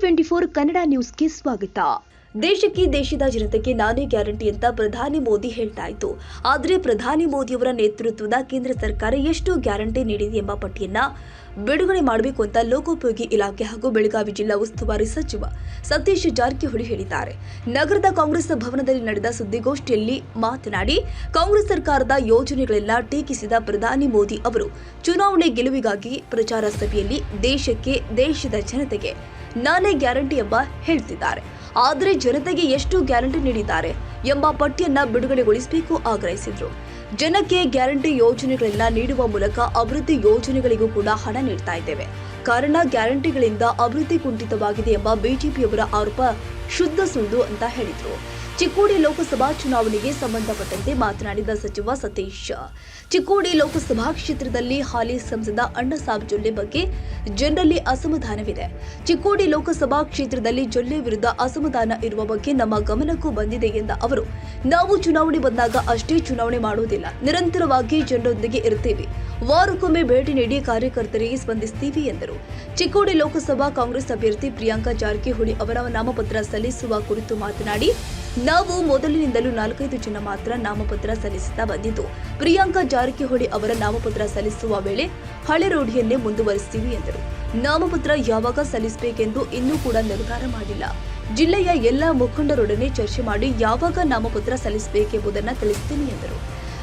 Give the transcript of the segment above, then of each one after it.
Twenty four Kannada ನ್ಯೂಸ್ಗೆ ಸ್ವಾಗತ. ದೇಶಕ್ಕೆ ದೇಶದ ಜನತೆಗೆ ನಾನೇ ಗ್ಯಾರಂಟಿ ಅಂತ ಪ್ರಧಾನಿ ಮೋದಿ ಹೇಳ್ತಾ ಇತ್ತು ಆದರೆ ಪ್ರಧಾನಿ ಮೋದಿಯವರ ನೇತೃತ್ವದ ಕೇಂದ್ರ ಸರ್ಕಾರ ಎಷ್ಟು ಗ್ಯಾರಂಟಿ ನೀಡಿದೆ ಎಂಬ ಪಟ್ಟಿಯನ್ನ ಬಿಡುಗಡೆ ಮಾಡಬೇಕು ಅಂತ ಲೋಕೋಪಯೋಗಿ ಇಲಾಖೆ ಹಾಗೂ ಬೆಳಗಾವಿ ಜಿಲ್ಲಾ ಉಸ್ತುವಾರಿ ಸಚಿವ ಸತೀಶ್ ಜಾರಕಿಹೊಳಿ ಹೇಳಿದ್ದಾರೆ. ನಗರದ ಕಾಂಗ್ರೆಸ್ ಭವನದಲ್ಲಿ ನಡೆದ ಸುದ್ದಿಗೋಷ್ಠಿಯಲ್ಲಿ ಮಾತನಾಡಿ, ಕಾಂಗ್ರೆಸ್ ಸರ್ಕಾರದ ಯೋಜನೆಗಳೆಲ್ಲ ಟೀಕಿಸಿದ ಪ್ರಧಾನಿ ಮೋದಿ ಅವರು, ಚುನಾವಣೆ ಗೆಲುವಿಗಾಗಿ ಪ್ರಚಾರ ಸಭೆಯಲ್ಲಿ ದೇಶಕ್ಕೆ ದೇಶದ ಜನತೆಗೆ ನಾನೇ ಗ್ಯಾರಂಟಿ ಎಂಬ ಹೇಳ್ತಿದ್ದಾರೆ. ಆದರೆ ಜನತೆಗೆ ಎಷ್ಟು ಗ್ಯಾರಂಟಿ ನೀಡಿದ್ದಾರೆ ಎಂಬ ಪಟ್ಟಿಯನ್ನ ಬಿಡುಗಡೆಗೊಳಿಸಬೇಕು ಆಗ್ರಹಿಸಿದ್ರು. ಜನಕ್ಕೆ ಗ್ಯಾರಂಟಿ ಯೋಜನೆಗಳನ್ನ ನೀಡುವ ಮೂಲಕ ಅಭಿವೃದ್ಧಿ ಯೋಜನೆಗಳಿಗೂ ಕೂಡ ಹಣ ನೀಡ್ತಾ ಇದ್ದೇವೆ. ಕಾರಣ ಗ್ಯಾರಂಟಿಗಳಿಂದ ಅಭಿವೃದ್ಧಿ ಕುಂಠಿತವಾಗಿದೆ ಎಂಬ ಬಿಜೆಪಿಯವರ ಆರೋಪ ಶುದ್ಧ ಸುಳ್ಳು ಅಂತ ಹೇಳಿದ್ರು. ಚಿಕ್ಕೋಡಿ ಲೋಕಸಭಾ ಚುನಾವಣೆಗೆ ಸಂಬಂಧಪಟ್ಟಂತೆ ಮಾತನಾಡಿದ ಸಚಿವ ಸತೀಶ್. ಚಿಕ್ಕೋಡಿ ಲೋಕಸಭಾ ಕ್ಷೇತ್ರದಲ್ಲಿ ಹಾಲಿ ಸಂಸದ ಅಣ್ಣಸಾಬ್ ಜೊಲ್ಲೆ ಬಗ್ಗೆ ಜನರಲ್ಲಿ ಅಸಮಾಧಾನವಿದೆ. ಚಿಕ್ಕೋಡಿ ಲೋಕಸಭಾ ಕ್ಷೇತ್ರದಲ್ಲಿ ಜೊಲ್ಲೆ ವಿರುದ್ಧ ಅಸಮಾಧಾನ ಇರುವ ಬಗ್ಗೆ ನಮ್ಮ ಗಮನಕ್ಕೂ ಬಂದಿದೆ ಎಂದ ಅವರು, ನಾವು ಚುನಾವಣೆ ಬಂದಾಗ ಅಷ್ಟೇ ಚುನಾವಣೆ ಮಾಡುವುದಿಲ್ಲ ನಿರಂತರವಾಗಿ ಜನರೊಂದಿಗೆ ಇರುತ್ತೇವೆ. ವಾರಕ್ಕೊಮ್ಮೆ ಭೇಟಿ ನೀಡಿ ಕಾರ್ಯಕರ್ತರಿಗೆ ಸ್ಪಂದಿಸ್ತೀವಿ ಎಂದರು. ಚಿಕ್ಕೋಡಿ ಲೋಕಸಭಾ ಕಾಂಗ್ರೆಸ್ ಅಭ್ಯರ್ಥಿ ಪ್ರಿಯಾಂಕಾ ಜಾರಕಿಹೊಳಿ ಅವರ ನಾಮಪತ್ರ ಸಲ್ಲಿಸುವ ಕುರಿತು ಮಾತನಾಡಿ ನಾವು ಮೊದಲಿನಿಂದಲೂ ನಾಲ್ಕೈದು ಜನ ಮಾತ್ರ ನಾಮಪತ್ರ ಸಲ್ಲಿಸುತ್ತಾ ಬಂದಿದ್ದು. ಪ್ರಿಯಾಂಕಾ ಜಾರಕಿಹೊಳಿ ಅವರ ನಾಮಪತ್ರ ಸಲ್ಲಿಸುವ ವೇಳೆ ಹಳೆ ರೂಢಿಯನ್ನೇ ಮುಂದುವರಿಸ್ತೀವಿ ಎಂದರು. ನಾಮಪತ್ರ ಯಾವಾಗ ಸಲ್ಲಿಸಬೇಕೆಂದು ಇನ್ನೂ ಕೂಡ ನಿರ್ಧಾರ ಮಾಡಿಲ್ಲ. ಜಿಲ್ಲೆಯ ಎಲ್ಲ ಮುಖಂಡರೊಡನೆ ಚರ್ಚೆ ಮಾಡಿ ಯಾವಾಗ ನಾಮಪತ್ರ ಸಲ್ಲಿಸಬೇಕೆಂಬುದನ್ನು ತಿಳಿಸ್ತೀನಿ ಎಂದರು.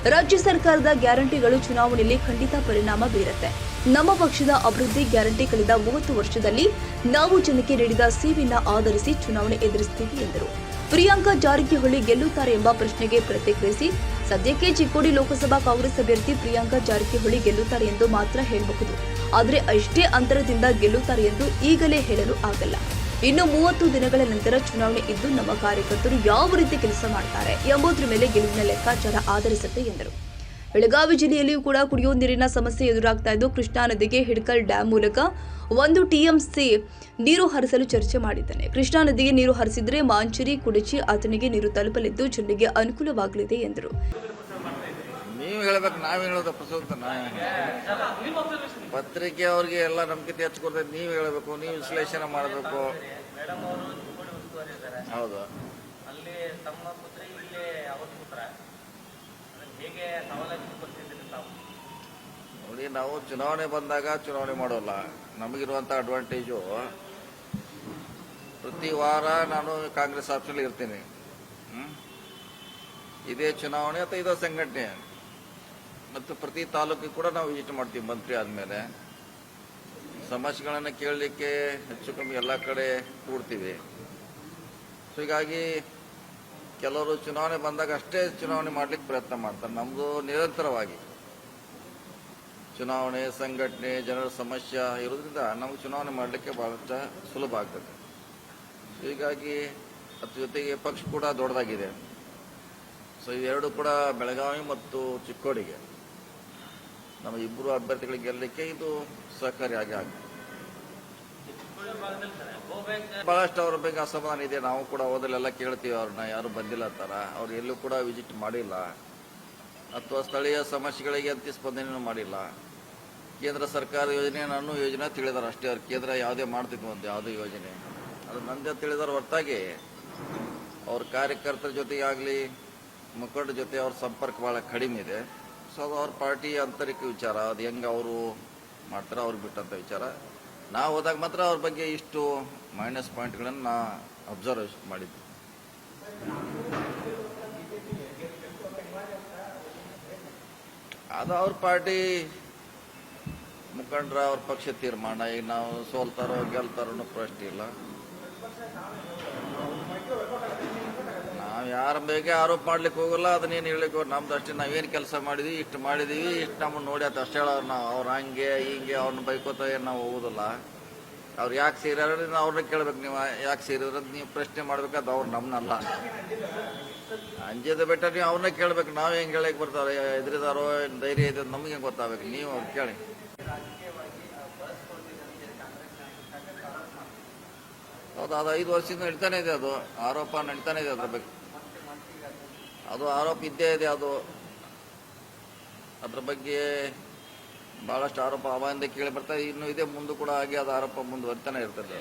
ರಾಜ್ಯ ಸರ್ಕಾರದ ಗ್ಯಾರಂಟಿಗಳು ಚುನಾವಣೆಯಲ್ಲಿ ಖಂಡಿತ ಪರಿಣಾಮ ಬೀರುತ್ತೆ. ನಮ್ಮ ಪಕ್ಷದ ಅಭಿವೃದ್ಧಿ ಗ್ಯಾರಂಟಿ ಕಳೆದ ಮೂವತ್ತು ವರ್ಷದಲ್ಲಿ ನಾವು ಜನಕ್ಕೆ ನೀಡಿದ ಸೇವೆಯನ್ನು ಆಧರಿಸಿ ಚುನಾವಣೆ ಎದುರಿಸ್ತೀವಿ ಎಂದರು. ಪ್ರಿಯಾಂಕಾ ಜಾರಕಿಹೊಳಿ ಗೆಲ್ಲುತ್ತಾರೆ ಎಂಬ ಪ್ರಶ್ನೆಗೆ ಪ್ರತಿಕ್ರಿಯಿಸಿ ಸದ್ಯಕ್ಕೆ ಚಿಕ್ಕೋಡಿ ಲೋಕಸಭಾ ಕಾಂಗ್ರೆಸ್ ಅಭ್ಯರ್ಥಿ ಪ್ರಿಯಾಂಕಾ ಜಾರಕಿಹೊಳಿ ಗೆಲ್ಲುತ್ತಾರೆ ಎಂದು ಮಾತ್ರ ಹೇಳಬಹುದು. ಆದರೆ ಅಷ್ಟೇ ಅಂತರದಿಂದ ಗೆಲ್ಲುತ್ತಾರೆ ಎಂದು ಈಗಲೇ ಹೇಳಲು ಆಗಲ್ಲ. ಇನ್ನು ಮೂವತ್ತು ದಿನಗಳ ನಂತರ ಚುನಾವಣೆ ಇದ್ದು ನಮ್ಮ ಕಾರ್ಯಕರ್ತರು ಯಾವ ರೀತಿ ಕೆಲಸ ಮಾಡ್ತಾರೆ ಎಂಬುದರ ಮೇಲೆ ಗೆಲುವಿನ ಲೆಕ್ಕಾಚಾರ ಆಧರಿಸುತ್ತೆ ಎಂದರು. ಬೆಳಗಾವಿ ಜಿಲ್ಲೆಯಲ್ಲಿಯೂ ಕೂಡ ಕುಡಿಯುವ ನೀರಿನ ಸಮಸ್ಯೆ ಎದುರಾಗ್ತಾ ಇದ್ದು, ಕೃಷ್ಣಾ ನದಿಗೆ ಹಿಡ್ಕಲ್ ಡ್ಯಾಂ ಮೂಲಕ ಒಂದು ಟಿಎಂಸಿ ನೀರು ಹರಿಸಲು ಚರ್ಚೆ ಮಾಡಿದ್ದಾನೆ. ಕೃಷ್ಣಾ ನದಿಗೆ ನೀರು ಹರಿಸಿದ್ರೆ ಮಾಂಚರಿ, ಕುಡಚಿ ಆತನಿಗೆ ನೀರು ತಲುಪಲಿದ್ದು ಜನರಿಗೆ ಅನುಕೂಲವಾಗಲಿದೆ ಎಂದರು. ನೀವು ಹೇಳ್ಬೇಕು, ನಾವು ಹೇಳೋದಪ್ಪ ಸೂಕ್ತ ಪತ್ರಿಕೆ ಅವ್ರಿಗೆ ಎಲ್ಲ ನಂಬಿಕೆ ಹಚ್ಕೊಡ್ತೈತೆ ನೀವು ಹೇಳಬೇಕು, ನೀವು ವಿಶ್ಲೇಷಣೆ ಮಾಡಬೇಕು. ಹೌದು. ನೋಡಿ ನಾವು ಚುನಾವಣೆ ಬಂದಾಗ ಚುನಾವಣೆ ಮಾಡೋಲ್ಲ. ನಮಗಿರುವಂಥ ಅಡ್ವಾಂಟೇಜು ಪ್ರತಿ ವಾರ ನಾನು ಕಾಂಗ್ರೆಸ್ ಆಫೀಸಲ್ಲಿ ಇರ್ತೀನಿ? ಇದೇ ಚುನಾವಣೆ ಅಥವಾ ಇದೇ ಸಂಘಟನೆ. ಮತ್ತು ಪ್ರತಿ ತಾಲೂಕಿಗೆ ಕೂಡ ನಾವು ವಿಸಿಟ್ ಮಾಡ್ತೀವಿ ಮಂತ್ರಿ ಆದಮೇಲೆ. ಸಮಸ್ಯೆಗಳನ್ನು ಕೇಳಲಿಕ್ಕೆ ಹೆಚ್ಚು ಕಮ್ಮಿ ಎಲ್ಲ ಕಡೆ ಕೂಡ್ತೀವಿ. ಸೊ ಹೀಗಾಗಿ ಕೆಲವರು ಚುನಾವಣೆ ಬಂದಾಗ ಅಷ್ಟೇ ಚುನಾವಣೆ ಮಾಡ್ಲಿಕ್ಕೆ ಪ್ರಯತ್ನ ಮಾಡ್ತಾರೆ. ನಮ್ಮದು ನಿರಂತರವಾಗಿ. ಚುನಾವಣೆ, ಸಂಘಟನೆ, ಜನರ ಸಮಸ್ಯೆ ಇರೋದ್ರಿಂದ ನಮಗೆ ಚುನಾವಣೆ ಮಾಡಲಿಕ್ಕೆ ಭಾಳಷ್ಟು ಸುಲಭ ಆಗ್ತದೆ. ಹೀಗಾಗಿ ಅದ್ರ ಜೊತೆಗೆ ಪಕ್ಷ ಕೂಡ ದೊಡ್ಡದಾಗಿದೆ. ಸೊ ಇವೆರಡು ಕೂಡ ಬೆಳಗಾವಿ ಮತ್ತು ಚಿಕ್ಕೋಡಿಗೆ. ನಮ್ಮ ಇಬ್ಬರು ಅಭ್ಯರ್ಥಿಗಳಿಗೆ ಗೆಲ್ಲಲಿಕ್ಕೆ ಇದು ಸಹಕಾರಿಯಾಗಿ ಆಗ್ತದೆ ಭಾಳಷ್ಟು ಅವ್ರ ಬಗ್ಗೆ ಅಸಮಾಧಾನ ಇದೆ. ನಾವು ಕೂಡ ಹೋದಲ್ಲೆಲ್ಲ ಕೇಳ್ತೀವಿ ಅವ್ರನ್ನ, ಯಾರು ಬಂದಿಲ್ಲ ತರ ಅವ್ರು ಎಲ್ಲೂ ಕೂಡ ವಿಸಿಟ್ ಮಾಡಿಲ್ಲ. ಅಥವಾ ಸ್ಥಳೀಯ ಸಮಸ್ಯೆಗಳಿಗೆ ಅಂತಿ ಸ್ಪಂದನೆಯೂ ಮಾಡಿಲ್ಲ. ಕೇಂದ್ರ ಸರ್ಕಾರ ಯೋಜನೆ, ನಾನು ಯೋಜನೆ ತಿಳಿದಾರೆ ಅಷ್ಟೇ. ಅವ್ರು ಕೇಂದ್ರ ಯಾವುದೇ ಮಾಡ್ತಿದ್ವು ಅಂತ ಯಾವುದೇ ಯೋಜನೆ. ಅದು ನಂದೇ ತಿಳಿದಾರ ಹೊರತಾಗಿ ಅವ್ರ ಕಾರ್ಯಕರ್ತರ ಜೊತೆಗೆ ಆಗಲಿ ಮುಖಂಡರ ಜೊತೆ ಅವ್ರ ಸಂಪರ್ಕ ಭಾಳ ಕಡಿಮೆ ಇದೆ. ಸೊ ಅದು ಅವ್ರ ಪಾರ್ಟಿ ಆಂತರಿಕ ವಿಚಾರ. ಅದು ಹೆಂಗೆ ಅವರು ಮಾಡ್ತಾರೆ ಅವ್ರಿಗೆ ಬಿಟ್ಟಂಥ ವಿಚಾರ. ನಾವು ಹೋದಾಗ ಮಾತ್ರ ಅವ್ರ ಬಗ್ಗೆ ಇಷ್ಟು ಮೈನಸ್ ಪಾಯಿಂಟ್ಗಳನ್ನು ನಾ ಅಬ್ಸರ್ವೇಷನ್ ಮಾಡಿದ್ವಿ. ಅದು ಅವ್ರ ಪಾರ್ಟಿ. ಮುಖಂಡರ ಅವ್ರ ಪಕ್ಷ ತೀರ್ಮಾನ. ಈಗ ನಾವು ಸೋಲ್ತಾರೋ ಗೆಲ್ತಾರೋ ಪ್ರಶ್ನೆ ಇಲ್ಲ. ನಾವು ಯಾರ ಬೇಕೆ ಆರೋಪ ಮಾಡ್ಲಿಕ್ಕೆ ಹೋಗಲ್ಲ. ಅದನ್ನೇನು ಹೇಳಿಕೋ ಹೋಗ್- ನಮ್ದು ಅಷ್ಟೇ. ನಾವೇನು ಕೆಲಸ ಮಾಡಿದ್ವಿ, ಇಷ್ಟು ಮಾಡಿದೀವಿ. ಇಷ್ಟು ನಮ್ಮನ್ನು ನೋಡಿ ಅದು ಅಷ್ಟೇ ಹೇಳೋರು ನಾವು. ಅವ್ರು ಹಂಗೆ, ಹಿಂಗೆ ಅವ್ರನ್ನ ಬೈಕೋತ ಏನು ನಾವು ಹೋಗೋದಿಲ್ಲ. ಅವ್ರು ಯಾಕೆ ಸೇರ್ಯಾರ ಅವ್ರನ್ನ ಕೇಳ್ಬೇಕು ನೀವು. ಯಾಕೆ ಸೇರಿದ್ರೆ ನೀವು ಪ್ರಶ್ನೆ ಮಾಡ್ಬೇಕಾದ್ರೆ ಅವ್ರು ನಮ್ಮನ್ನಲ್ಲ ಅಂಜದ ಬೆಟ್ಟ ನೀವು ಅವ್ರನ್ನ ಕೇಳ್ಬೇಕು. ನಾವು ಹೆಂಗೆ ಹೇಳಕ್ ಬರ್ತಾರೆ? ಎದುರಿದಾರೋ ಧೈರ್ಯ ಇದೆ ನಮಗೆ ಹೆಂಗೆ ಗೊತ್ತಾಗಬೇಕು? ನೀವು ಅವ್ರು ಕೇಳಿ. ಹೌದು, ಅದು ಐದು ವರ್ಷದಿಂದ ನಡೀತಾನೆ ಇದೆ ಅದು. ಆರೋಪ ನಡೀತಾನೆ ಇದೆ ಅದ್ರ ಬಗ್ಗೆ. ಅದು ಆರೋಪ ಇದ್ದೇ ಇದೆ ಅದು. ಅದ್ರ ಬಗ್ಗೆ ಭಾಳಷ್ಟು ಆರೋಪ ಅವಾಯಿಂದ ಕೇಳಿ ಬರ್ತಾ ಇನ್ನು ಇದೇ ಮುಂದೆ ಕೂಡ ಆಗಿ ಅದು ಆರೋಪ ಮುಂದುವರಿತಾನೆ ಇರ್ತದೆ.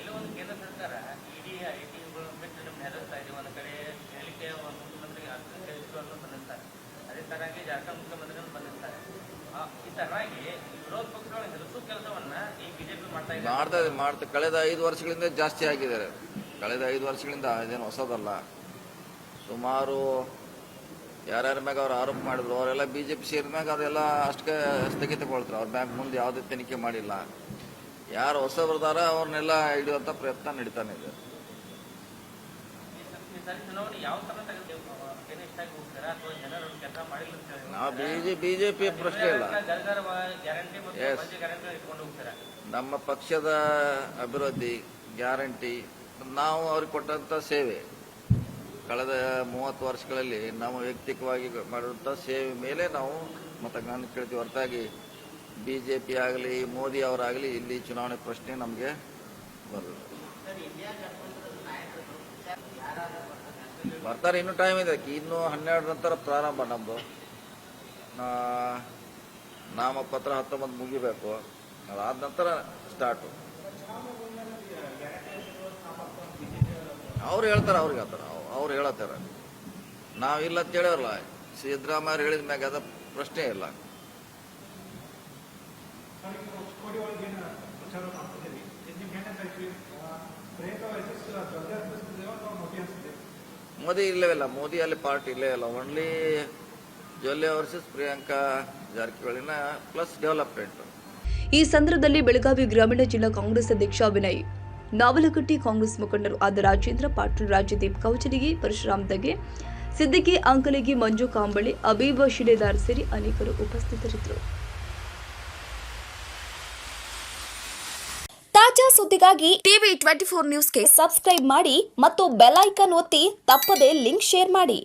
ಮಾಡ್ತಾ ಮಾಡ್ತಾ ಕಳೆದ ಐದು ವರ್ಷಗಳಿಂದ ಜಾಸ್ತಿ ಆಗಿದ್ದಾರೆ. ಕಳೆದ ಐದು ವರ್ಷಗಳಿಂದ ಇದೇನು ಹೊಸದಲ್ಲ. ಸುಮಾರು ಯಾರ್ಯಾರ ಮ್ಯಾಗ ಅವ್ರು ಆರೋಪ ಮಾಡಿದ್ರು, ಅವರೆಲ್ಲ ಬಿ ಜೆ ಪಿ ಸೇರಿದ ಮ್ಯಾಗ ಅದೆಲ್ಲ ಅಷ್ಟಕ್ಕೆ ಸ್ಥಗಿತಗೊಳ್ತಾರೆ ಅವ್ರ ಬ್ಯಾಂಕ್ ಮುಂದೆ ಯಾವುದೇ ತನಿಖೆ ಮಾಡಿಲ್ಲ. ಯಾರು ಹೊಸಬರ್ದಾರ ಅವ್ರನ್ನೆಲ್ಲ ಹಿಡಿಯುವಂಥ ಪ್ರಯತ್ನ ನಡೀತಾನೆ ಇದೆ. ನಾವು ಬಿ ಬಿಜೆಪಿ ಪ್ರಶ್ನೆ ಇಲ್ಲ. ನಮ್ಮ ಪಕ್ಷದ ಅಭಿವೃದ್ಧಿ ಗ್ಯಾರಂಟಿ, ನಾವು ಅವ್ರಿಗೆ ಕೊಟ್ಟಂತ ಸೇವೆ. ಕಳೆದ ಮೂವತ್ತು ವರ್ಷಗಳಲ್ಲಿ ನಾವು ವೈಯಕ್ತಿಕವಾಗಿ ಮಾಡಿರುವಂಥ ಸೇವೆ ಮೇಲೆ ನಾವು ಮತದಾನ ಕೇಳ್ತೀವಿ. ಹೊರತಾಗಿ ಬಿ ಜೆ ಪಿ ಆಗಲಿ, ಮೋದಿ ಅವರಾಗಲಿ ಇಲ್ಲಿ ಚುನಾವಣೆ ಪ್ರಶ್ನೆ ನಮಗೆ ಬರಲ್ಲ. ಬರ್ತಾರೆ, ಇನ್ನೂ ಟೈಮ್ ಇದೆ. ಇನ್ನೂ ಹನ್ನೆರಡು ನಂತರ ಪ್ರಾರಂಭ ನಮ್ಮದು ನಾಮಪತ್ರ ಹತ್ತೊಂಬತ್ತು ಮುಗಿಬೇಕು. ಅದಾದ ನಂತರ ಸ್ಟಾರ್ಟು ಅವ್ರು ಹೇಳ್ತಾರೆ, ಅವ್ರಿಗೆ ಹೇಳ್ತಾರೆ ಅವ್ರು ಹೇಳತ್ತಾರ. ನಾವಿಲ್ಲ ಅಂತ ಹೇಳೋರಲ್ಲ ಸಿದ್ದರಾಮಯ್ಯ ಹೇಳಿದ ಮ್ಯಾಗ ಅದ ಪ್ರಶ್ನೆ ಇಲ್ಲ. ಮೋದಿ ಇಲ್ಲವೇ ಇಲ್ಲ, ಮೋದಿ ಅಲ್ಲಿ ಪಾರ್ಟಿ ಇಲ್ಲೇ ಇಲ್ಲ. ಓನ್ಲಿ ಜೊಲ್ಲೆ ವರ್ಸಸ್ ಪ್ರಿಯಾಂಕಾ ಜಾರಕಿಹೊಳಿನ ಪ್ಲಸ್ ಡೆವಲಪ್ಮೆಂಟ್ ಈ ಸಂದರ್ಭದಲ್ಲಿ ಬೆಳಗಾವಿ ಗ್ರಾಮೀಣ ಜಿಲ್ಲಾ ಕಾಂಗ್ರೆಸ್ ಅಧ್ಯಕ್ಷ ವಿನಯ್. ನಾವಲಕಟ್ಟಿ ಕಾಂಗ್ರೆಸ್ ಮುಖಂಡರು ಆದ ರಾಜೇಂದ್ರ ಪಾಟೀಲ್, ರಾಜದೀಪ್ ಕೌಚಲಿಗಿ ಪರಶುರಾಮ್ ದಗೆ, ಸಿದ್ದಿಕಿ ಅಂಕಲಿಗಿ, ಮಂಜು ಕಾಂಬಳಿ, ಅಬೀಬ ಶಿಲೆದಾರ್ ಸೇರಿ ಅನೇಕರು ಉಪಸ್ಥಿತರಿದ್ದರು. ತಾಜಾ ಸುದ್ದಿಗಾಗಿ ಟಿವಿ ಟ್ವೆಂಟಿ ಫೋರ್ ನ್ಯೂಸ್ಗೆ ಸಬ್ಸ್ಕ್ರೈಬ್ ಮಾಡಿ ಮತ್ತು ಬೆಲ್ ಐಕನ್ ಒತ್ತಿ ತಪ್ಪದೇ ಲಿಂಕ್ ಶೇರ್ ಮಾಡಿ.